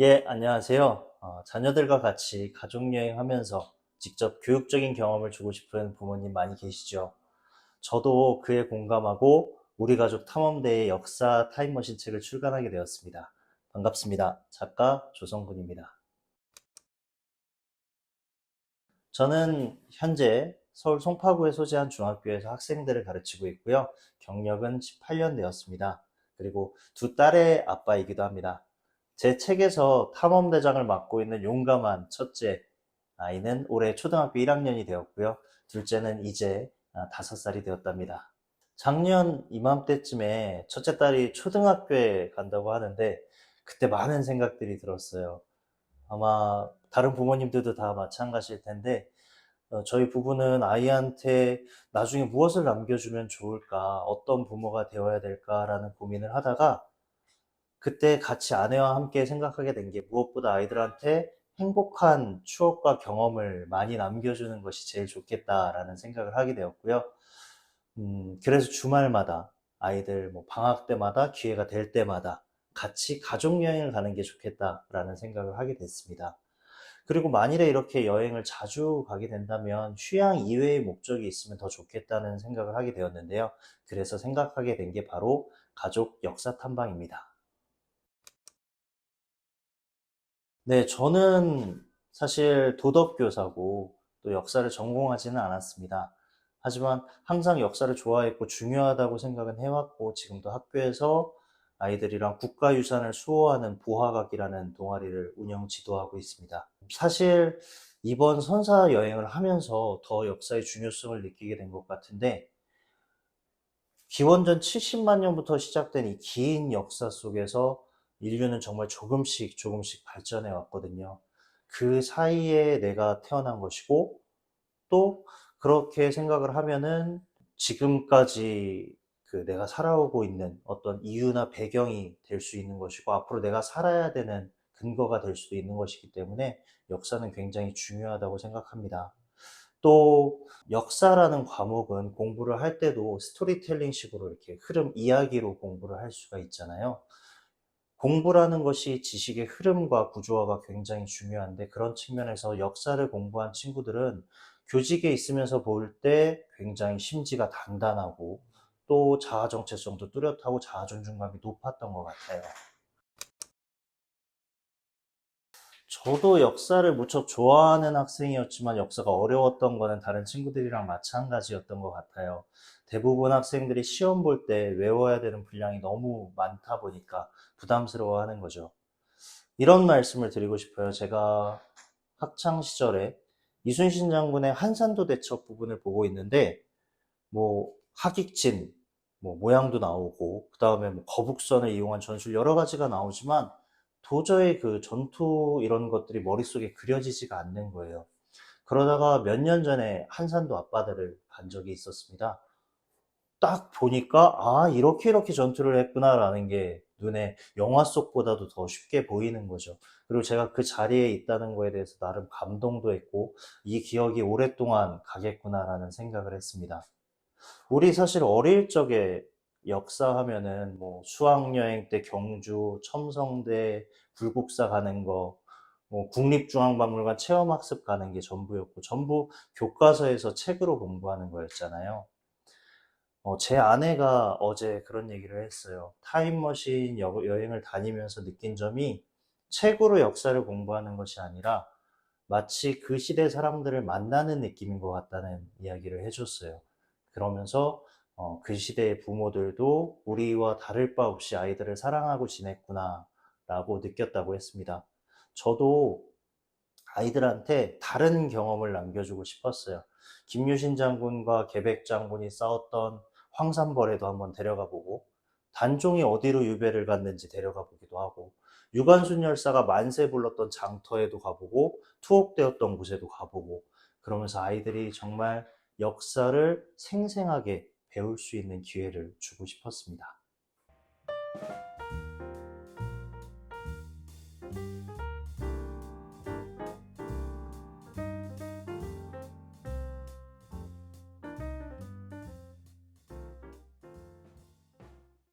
예, 안녕하세요. 어, 자녀들과 같이 가족여행 하면서 직접 교육적인 경험을 주고 싶은 부모님 많이 계시죠? 저도 그에 공감하고 우리 가족 탐험대의 역사 타임머신 책을 출간하게 되었습니다. 반갑습니다. 작가 조성군입니다. 저는 현재 서울 송파구에 소재한 중학교에서 학생들을 가르치고 있고요. 경력은 18년 되었습니다. 그리고 두 딸의 아빠이기도 합니다. 제 책에서 탐험대장을 맡고 있는 용감한 첫째 아이는 올해 초등학교 1학년이 되었고요. 둘째는 이제 5살이 되었답니다. 작년 이맘때쯤에 첫째 딸이 초등학교에 간다고 하는데 그때 많은 생각들이 들었어요. 아마 다른 부모님들도 다 마찬가지일 텐데 어, 저희 부부는 아이한테 나중에 무엇을 남겨주면 좋을까, 어떤 부모가 되어야 될까라는 고민을 하다가 그때 같이 아내와 함께 생각하게 된 게 무엇보다 아이들한테 행복한 추억과 경험을 많이 남겨주는 것이 제일 좋겠다라는 생각을 하게 되었고요. 음, 그래서 주말마다 아이들 뭐 방학 때마다 기회가 될 때마다 같이 가족 여행을 가는 게 좋겠다라는 생각을 하게 됐습니다. 그리고 만일에 이렇게 여행을 자주 가게 된다면 휴양 이외의 목적이 있으면 더 좋겠다는 생각을 하게 되었는데요. 그래서 생각하게 된 게 바로 가족 역사 탐방입니다. 네, 저는 사실 도덕교사고 또 역사를 전공하지는 않았습니다. 하지만 항상 역사를 좋아했고 중요하다고 생각은 해왔고 지금도 학교에서 아이들이랑 국가유산을 수호하는 부화각이라는 동아리를 운영 지도하고 있습니다. 사실 이번 선사 여행을 하면서 더 역사의 중요성을 느끼게 된 것 같은데 기원전 70만 년부터 시작된 이 긴 역사 속에서 인류는 정말 조금씩 조금씩 발전해 왔거든요. 그 사이에 내가 태어난 것이고 또 그렇게 생각을 하면은 지금까지 그 내가 살아오고 있는 어떤 이유나 배경이 될 수 있는 것이고 앞으로 내가 살아야 되는 근거가 될 수도 있는 것이기 때문에 역사는 굉장히 중요하다고 생각합니다. 또 역사라는 과목은 공부를 할 때도 스토리텔링 식으로 이렇게 흐름 이야기로 공부를 할 수가 있잖아요. 공부라는 것이 지식의 흐름과 구조화가 굉장히 중요한데 그런 측면에서 역사를 공부한 친구들은 교직에 있으면서 볼 때 굉장히 심지가 단단하고 또 자아 정체성도 뚜렷하고 자아 존중감이 높았던 것 같아요. 저도 역사를 무척 좋아하는 학생이었지만 역사가 어려웠던 거는 다른 친구들이랑 마찬가지였던 것 같아요. 대부분 학생들이 시험 볼 때 외워야 되는 분량이 너무 많다 보니까 부담스러워 하는 거죠. 이런 말씀을 드리고 싶어요. 제가 학창 시절에 이순신 장군의 한산도 대첩 부분을 보고 있는데, 뭐, 하객진, 뭐, 모양도 나오고, 그 다음에 뭐 거북선을 이용한 전술 여러 가지가 나오지만, 도저히 그 전투 이런 것들이 머릿속에 그려지지가 않는 거예요. 그러다가 몇 년 전에 한산도 앞바다를 간 적이 있었습니다. 딱 보니까, 아, 이렇게 이렇게 전투를 했구나라는 게 눈에 영화 속보다도 더 쉽게 보이는 거죠. 그리고 제가 그 자리에 있다는 거에 대해서 나름 감동도 했고, 이 기억이 오랫동안 가겠구나라는 생각을 했습니다. 우리 사실 어릴 적에 역사 하면은 뭐 수학여행 때 경주, 첨성대, 불국사 가는 거, 뭐 국립중앙박물관 체험학습 가는 게 전부였고, 전부 교과서에서 책으로 공부하는 거였잖아요. 어, 제 아내가 어제 그런 얘기를 했어요. 타임머신 여- 여행을 다니면서 느낀 점이 책으로 역사를 공부하는 것이 아니라 마치 그 시대 사람들을 만나는 느낌인 것 같다는 이야기를 해줬어요. 그러면서 어, 그 시대의 부모들도 우리와 다를 바 없이 아이들을 사랑하고 지냈구나 라고 느꼈다고 했습니다. 저도 아이들한테 다른 경험을 남겨주고 싶었어요. 김유신 장군과 계백 장군이 싸웠던 황산벌에도 한번 데려가 보고, 단종이 어디로 유배를 갔는지 데려가 보기도 하고, 유관순 열사가 만세 불렀던 장터에도 가보고, 투옥되었던 곳에도 가보고, 그러면서 아이들이 정말 역사를 생생하게 배울 수 있는 기회를 주고 싶었습니다.